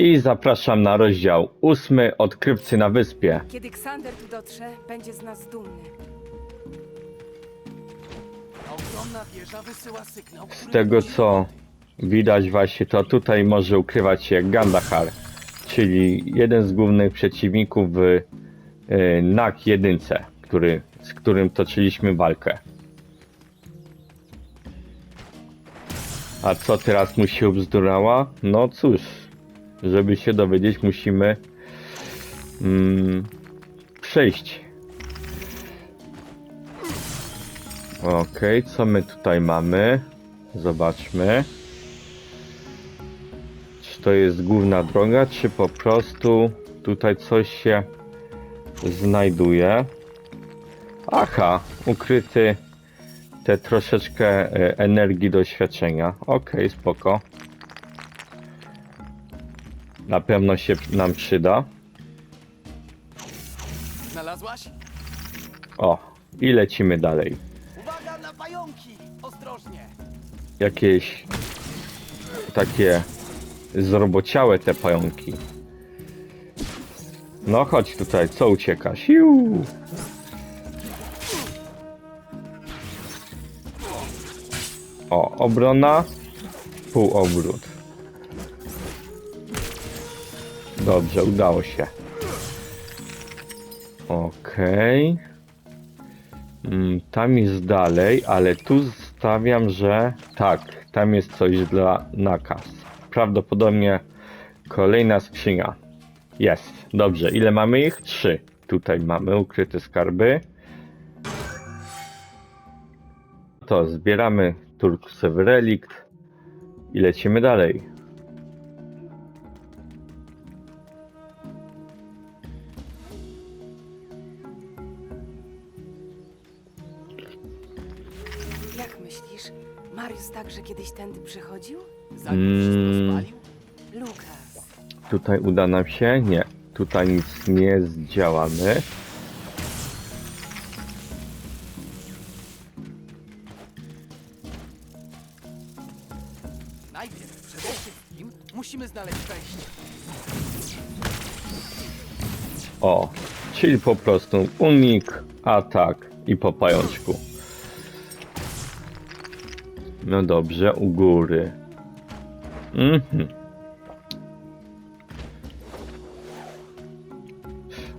I zapraszam na rozdział ósmy Odkrywcy na wyspie. Kiedy Ksander tu dotrze, będzie z nas dumny. Ogromna wieża wysyła sygnał, Z który tego budzi- co widać właśnie, to tutaj może ukrywać się Gandahar, czyli jeden z głównych przeciwników w y, NAK 1, który, z którym toczyliśmy walkę. A co teraz mu się ubzdurała? No cóż, żeby się dowiedzieć musimy mm, przejść. Okej, co my tutaj mamy? Zobaczmy. Czy to jest główna droga, czy po prostu tutaj coś się znajduje? Aha, ukryty te troszeczkę e, energii doświadczenia. Okej, spoko. Na pewno się nam przyda. Znalazłaś? O, i lecimy dalej. Uwaga na pająki! Ostrożnie! Jakieś takie zrobociałe te pająki. No chodź tutaj, co uciekasz? Iu. O, obrona, półobrót. Dobrze, udało się. Okej. Mm, Tam jest dalej, ale tu stawiam, że tak, tam jest coś dla nakaz. Prawdopodobnie kolejna skrzynia. Jest, dobrze. Ile mamy ich? Trzy. Tutaj mamy ukryte skarby. To zbieramy Turksew Relikt i lecimy dalej. Jak myślisz, Mariusz także kiedyś tędy przychodził? Zanim Mm. wszystko spalił? Lukas. Tutaj uda nam się? Nie. Tutaj nic nie zdziałamy. Najpierw, przede wszystkim, musimy znaleźć wejście. O, czyli po prostu unik, atak i po pajączku. No dobrze, u góry. Mhm.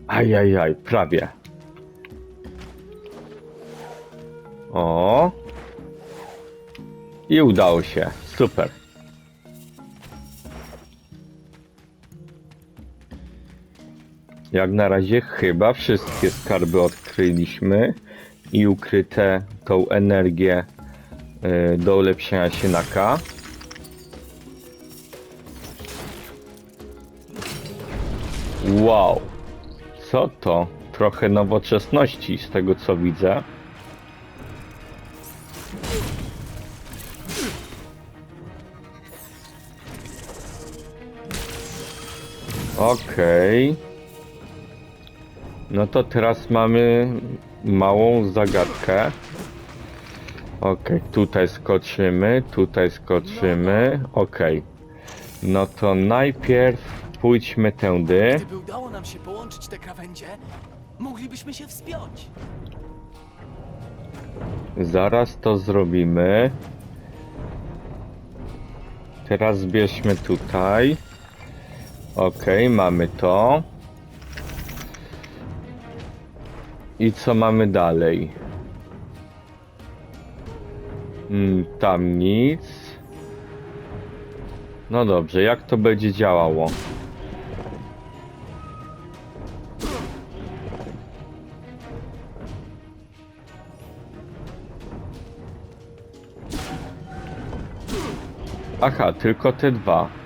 Ajajaj, prawie. O. I udało się. Super. Jak na razie chyba wszystkie skarby odkryliśmy i ukryte tą energię do ulepszenia się na K. Wow, co to? Trochę nowoczesności z tego co widzę. Okej. No to teraz mamy małą zagadkę. Okej, tutaj skoczymy, tutaj skoczymy. Okej. No to najpierw pójdźmy tędy. Gdyby udało nam się połączyć te krawędzie, moglibyśmy się wspiąć. Zaraz to zrobimy. Teraz zbierzmy tutaj. Okej, mamy to. I co mamy dalej? Mm, tam nic. No dobrze, jak to będzie działało? Aha, tylko te dwa.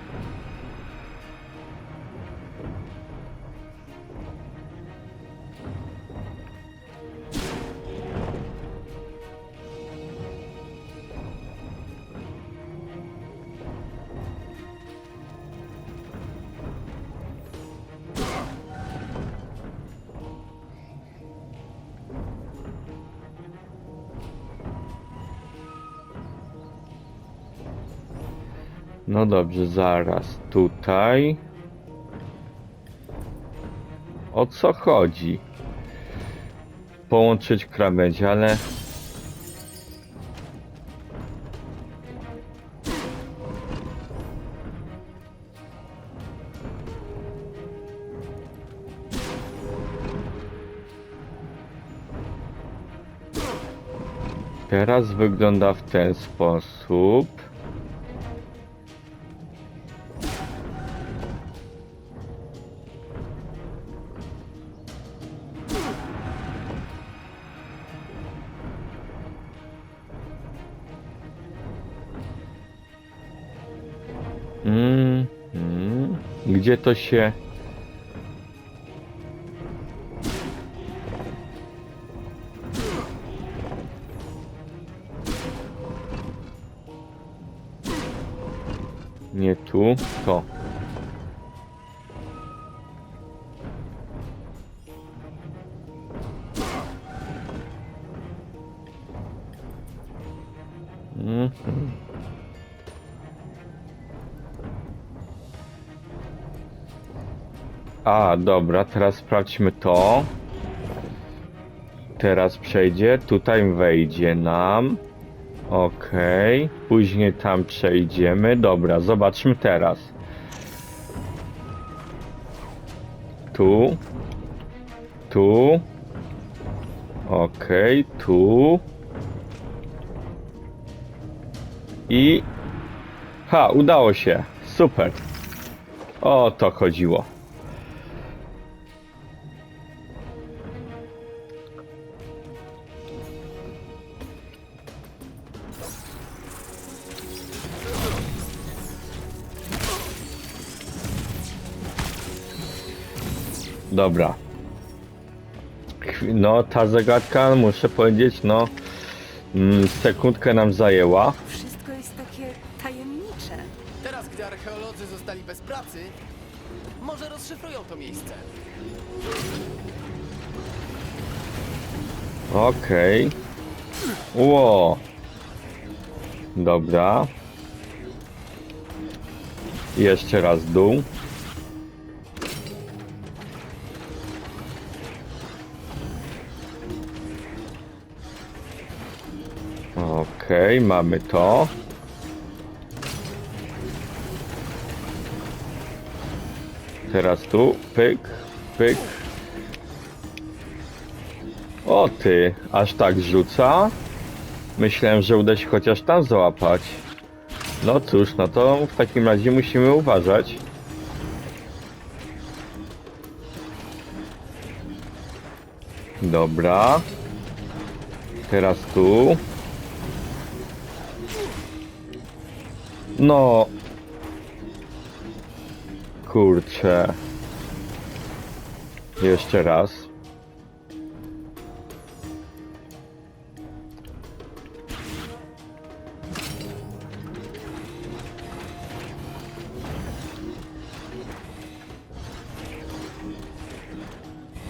No dobrze, zaraz tutaj. O co chodzi? Połączyć krawędzie, ale... Teraz wygląda w ten sposób. Gdzie to się. Nie tu, to. A, dobra, teraz sprawdźmy to. Teraz przejdzie, tutaj wejdzie nam. Okej, później tam przejdziemy. Dobra, zobaczmy teraz. Tu. Tu. Okej, tu. I. Ha, udało się. Super. O to chodziło. Dobra. No, ta zagadka, muszę powiedzieć, no, mm, sekundkę nam zajęła. Wszystko jest takie tajemnicze. Teraz, gdy archeolodzy zostali bez pracy, może rozszyfrują to miejsce. Okej. Ło. Dobra. Jeszcze raz dół. Okej, mamy to. Teraz tu, pyk, pyk. O ty, aż tak rzuca? Myślałem, że uda się chociaż tam załapać. No cóż, no to w takim razie musimy uważać. Dobra. Teraz tu. No. Kurczę. Jeszcze raz.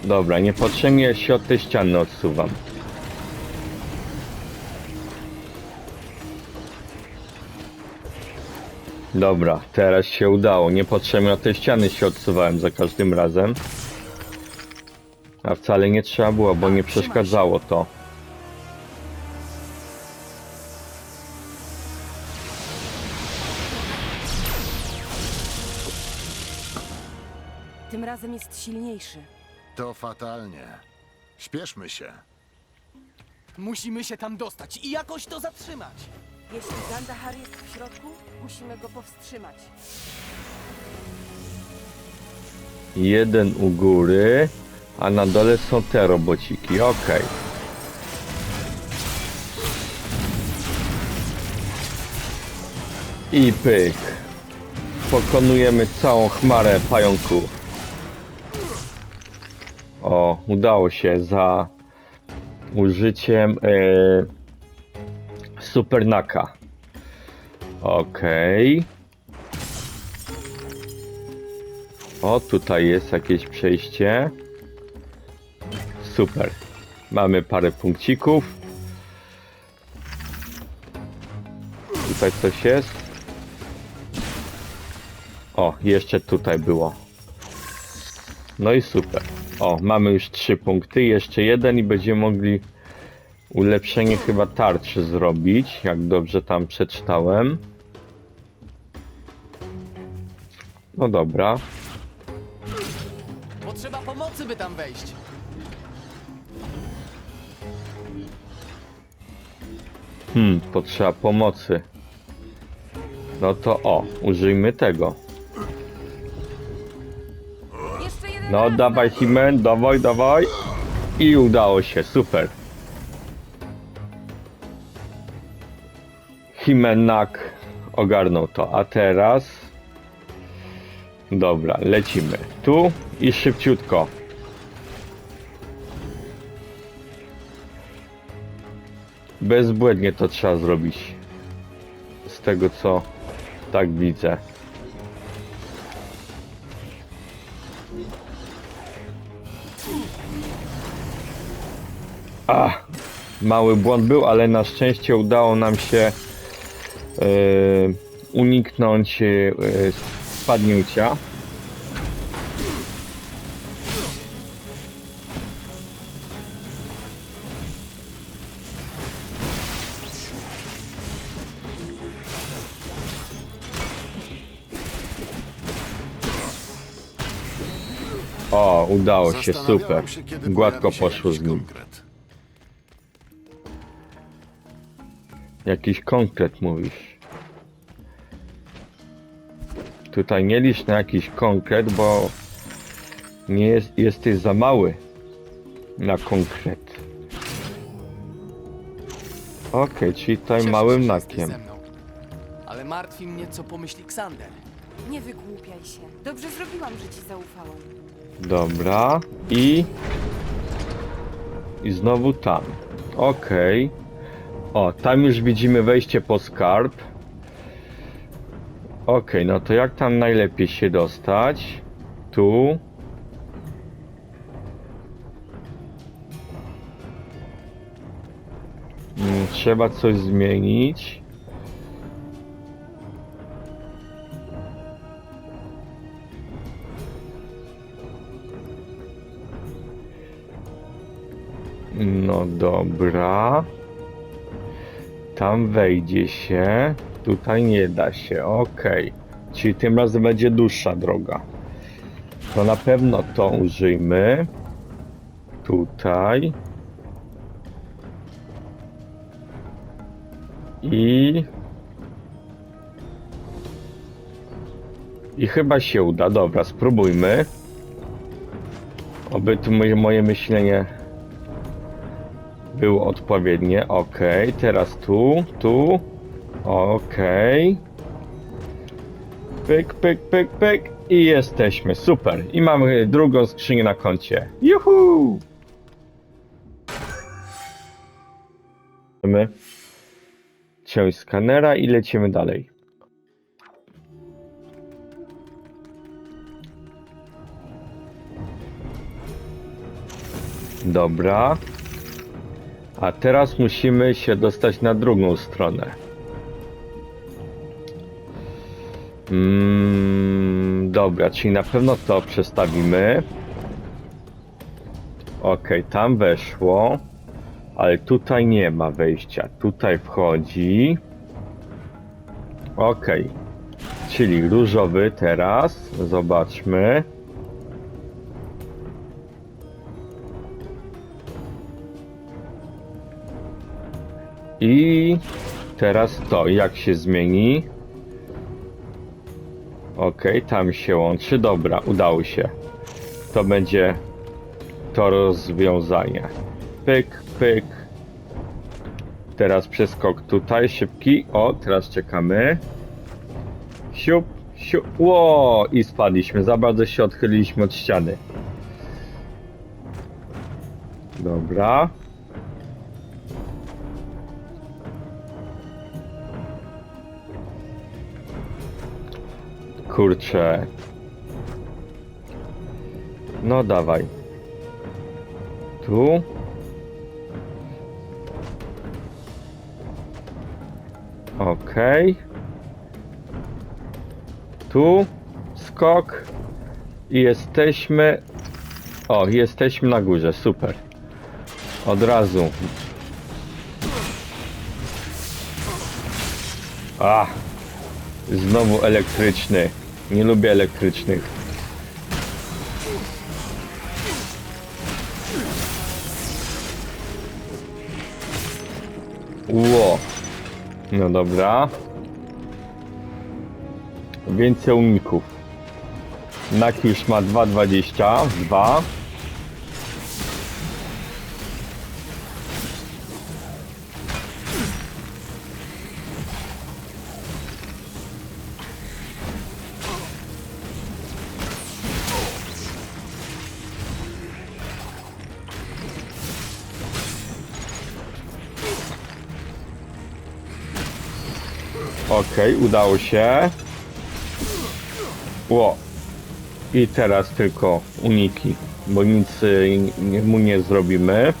Dobra, niepotrzebnie się od tej ściany odsuwam. Dobra, teraz się udało. Niepotrzebnie od tej ściany się odsuwałem za każdym razem. A wcale nie trzeba było, bo nie przeszkadzało to. Tym razem jest silniejszy. To fatalnie. Śpieszmy się. Musimy się tam dostać i jakoś to zatrzymać. Jeśli Gandahar jest w środku, musimy go powstrzymać. Jeden u góry, a na dole są te robociki. Okej. I pyk. Pokonujemy całą chmarę pająków. O, udało się za użyciem e, supernaka. Okej. O, tutaj jest jakieś przejście. Super. Mamy parę punkcików. Tutaj coś jest. O, jeszcze tutaj było. No i super. O, mamy już trzy punkty, jeszcze jeden i będziemy mogli ulepszenie chyba tarczy zrobić, jak dobrze tam przeczytałem. No dobra. Potrzeba pomocy, by tam wejść. Hmm, potrzeba pomocy. No to o, użyjmy tego. Jeszcze jeden No raz, dawaj. Himen, dawaj, dawaj. I udało się, super. Himenak ogarnął to, a teraz... Dobra, lecimy. Tu i szybciutko. Bezbłędnie to trzeba zrobić. Z tego co tak widzę. A, mały błąd był, ale na szczęście udało nam się uniknąć e, spadnięcia. O, udało się, super. się, Gładko poszło z nim. konkret. Jakiś konkret mówisz. Tutaj nie licz na jakiś konkret, bo nie jest, jesteś za mały na konkret. Okej, czyli tutaj Cieszę małym się, że jesteś nakiem. ze mną. Ale martwi mnie, co pomyśli Ksander. Nie wygłupiaj się. Dobrze zrobiłam, że ci zaufałam. Dobra, i... I znowu tam. Okej. O, tam już widzimy wejście po skarb. Okej, no to jak tam najlepiej się dostać? Tu. Mm, Trzeba coś zmienić. No dobra. Tam wejdzie się. Tutaj nie da się. Okej. Czyli tym razem będzie dłuższa droga. To na pewno to użyjmy. Tutaj. I... I chyba się uda. Dobra, spróbujmy. Oby tu moje myślenie było odpowiednie. Ok, teraz tu, tu. Ok. Pyk, pyk, pyk, pyk. I jesteśmy. Super. I mamy drugą skrzynię na koncie. Juhu! Mamy część skanera i lecimy dalej. Dobra. A teraz musimy się dostać na drugą stronę. Mm, dobra, czyli na pewno to przestawimy. Ok, tam weszło. Ale tutaj nie ma wejścia. Tutaj wchodzi. Ok. Czyli różowy teraz. Zobaczmy. I teraz to, jak się zmieni. Ok, tam się łączy. Dobra, udało się. To będzie to rozwiązanie. Pyk, pyk. Teraz przeskok tutaj, szybki. O, teraz czekamy. Siup, siup. Ło! I spadliśmy. Za bardzo się odchyliliśmy od ściany. Dobra. Kurczę. No dawaj. Tu. Okej. Tu. Skok. I jesteśmy... O, jesteśmy na górze, super. Od razu. A, znowu elektryczny. Nie lubię elektrycznych. Ło. No dobra. Więcej uników. Naki już ma 2,20. 2. Okej, udało się. Ło. I teraz tylko uniki, bo nic y, mu nie zrobimy.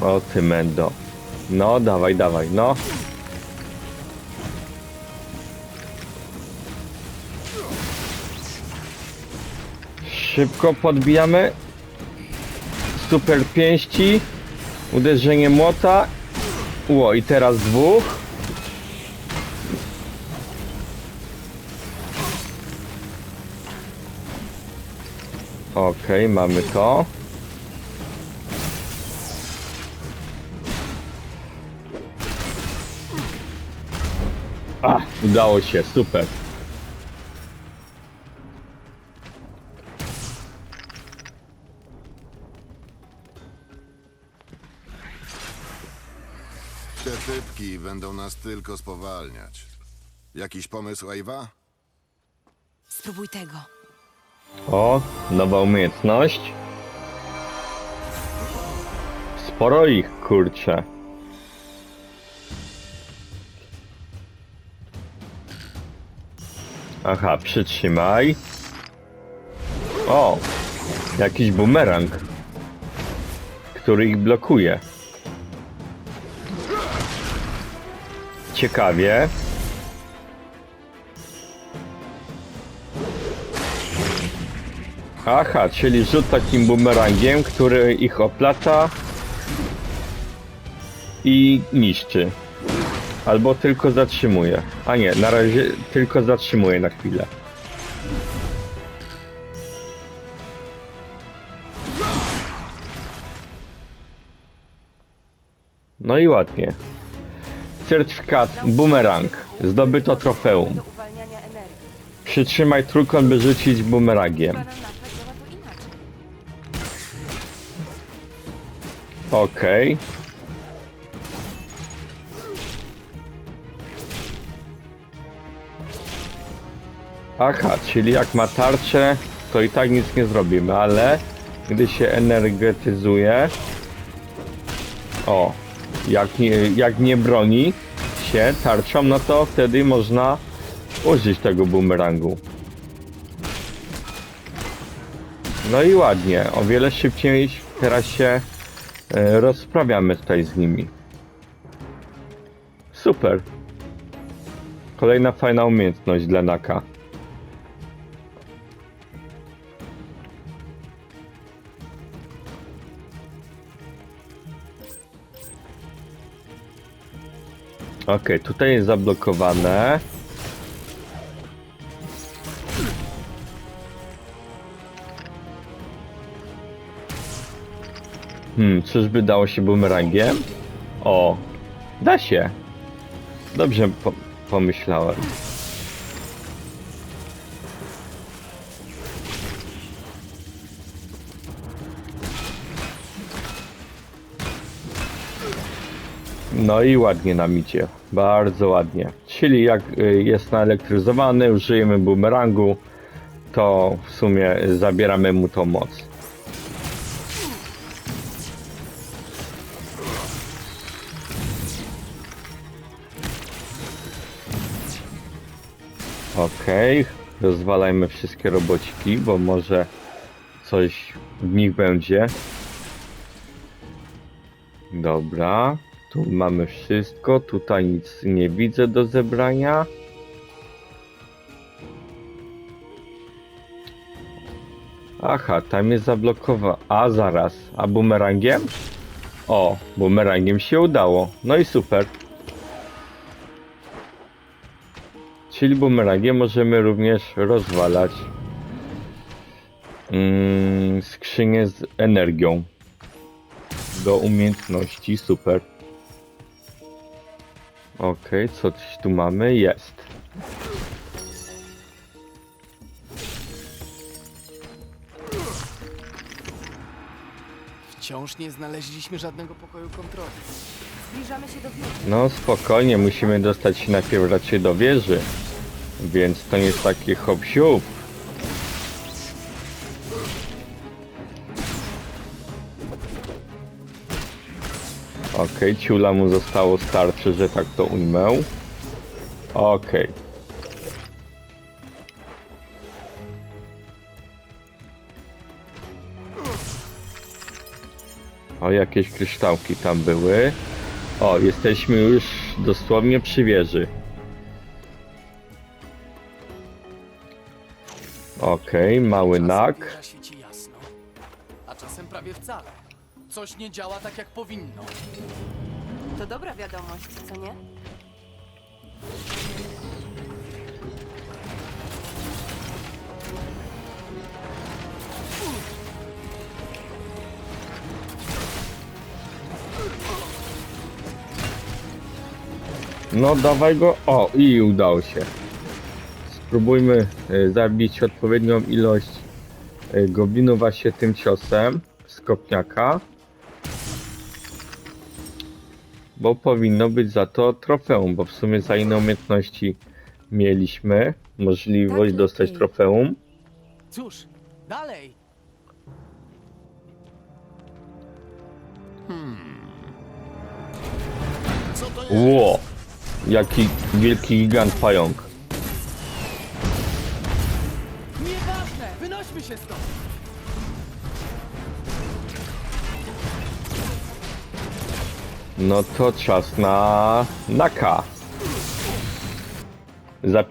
O ty mendo. No, dawaj, dawaj, no. Szybko podbijamy. Super pięści. Uderzenie młota. Ło, i teraz dwóch. Okej, mamy to. A, udało się, super. Te typki będą nas tylko spowalniać. Jakiś pomysł, Ewa? Spróbuj tego. O, nowa umiejętność. Sporo ich, kurczę. Aha, przytrzymaj. O, jakiś bumerang, który ich blokuje. Ciekawie. Aha, czyli rzut takim bumerangiem, który ich oplata i niszczy. Albo tylko zatrzymuje. A nie, na razie tylko zatrzymuje na chwilę. No i ładnie. Certyfikat bumerang. Zdobyto trofeum. Przytrzymaj trójkąt, by rzucić bumerangiem. Okej. Aha, czyli jak ma tarczę, to i tak nic nie zrobimy, ale gdy się energetyzuje. O, jak nie, jak nie broni się tarczą, no to wtedy można użyć tego bumerangu. No i ładnie, o wiele szybciej teraz się e, rozprawiamy tutaj z nimi. Super. Kolejna fajna umiejętność dla Naka. Okej, tutaj jest zablokowane. Hmm, czyżby dało się bumerangiem? O, da się. Dobrze po pomyślałem. No i ładnie nam idzie. Bardzo ładnie. Czyli jak y, jest naelektryzowany, użyjemy bumerangu, to w sumie zabieramy mu tą moc. Okej, rozwalajmy wszystkie robociki, bo może coś w nich będzie. Dobra, tu mamy wszystko, tutaj nic nie widzę do zebrania. Aha, tam jest zablokowa... A, zaraz. A bumerangiem? O, bumerangiem się udało. No i super. Czyli bumerangiem możemy również rozwalać mm, skrzynię z energią. Do umiejętności, super. Okej, co coś tu mamy? Jest. Wciąż nie znaleźliśmy żadnego pokoju kontroli. Zbliżamy się do wieży. No spokojnie, musimy dostać się najpierw raczej do wieży. Więc to nie jest takie hop siup. Okej, ciula mu zostało starczy, że tak to ujmę. Okej. O, jakieś kryształki tam były. O, jesteśmy już dosłownie przy wieży. Okej, mały Czasem nak. a czasem prawie wcale. Coś nie działa tak jak powinno. To dobra wiadomość, co nie? No dawaj go. O, i udało się. Spróbujmy e, zabić odpowiednią ilość e, goblinów właśnie tym ciosem z kopniaka. Bo powinno być za to trofeum, bo w sumie za inne umiejętności mieliśmy możliwość Tak, dostać lepiej. trofeum. Cóż, dalej! Co to jest? Ło! Jaki wielki gigant pająk. Nieważne! Wynośmy się stąd! No to czas na Naka. Zapi